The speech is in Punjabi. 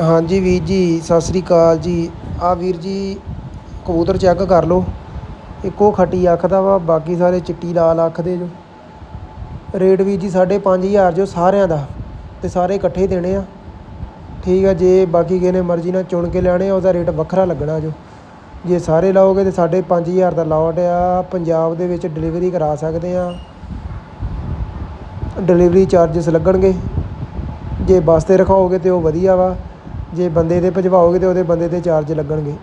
ਹਾਂਜੀ ਵੀਰ ਜੀ, ਸਤਿ ਸ੍ਰੀ ਅਕਾਲ ਜੀ। ਆ ਵੀਰ ਜੀ, ਕਬੂਤਰ ਚੈੱਕ ਕਰ ਲਓ। ਇੱਕੋ ਖੱਟੀ ਅੱਖ ਦਾ ਵਾ, ਬਾਕੀ ਸਾਰੇ ਚਿੱਟੀ ਲਾਲ ਅੱਖ ਦੇ ਜੋ। ਰੇਟ ਵੀਰ ਜੀ ਸਾਢੇ ਪੰਜ ਹਜ਼ਾਰ ਜੋ ਸਾਰਿਆਂ ਦਾ ਤੇ ਸਾਰੇ ਇਕੱਠੇ ਦੇਣੇ ਆ। ਠੀਕ ਆ, ਜੇ ਬਾਕੀ ਕਿਸੇ ਨੇ ਮਰਜ਼ੀ ਨਾਲ ਚੁਣ ਕੇ ਲੈਣੇ ਆ, ਉਹਦਾ ਰੇਟ ਵੱਖਰਾ ਲੱਗਣਾ ਜੋ। ਜੇ ਸਾਰੇ ਲਾਓਗੇ ਤੇ ਸਾਢੇ ਪੰਜ ਹਜ਼ਾਰ ਦਾ ਲਾਟ ਆ। ਪੰਜਾਬ ਦੇ ਵਿੱਚ ਡਿਲੀਵਰੀ ਕਰਾ ਸਕਦੇ ਆ। ਡਿਲੀਵਰੀ ਚਾਰजेस ਲੱਗਣਗੇ। ਜੇ ਬੱਸ ਤੇ ਰਖਾਓਗੇ ਤੇ ਉਹ ਵਧੀਆ ਵਾ। ਜੇ ਬੰਦੇ ਦੇ ਭਜਵਾਓਗੇ ਤੇ ਉਹਦੇ ਬੰਦੇ ਦੇ ਚਾਰਜ ਲੱਗਣਗੇ।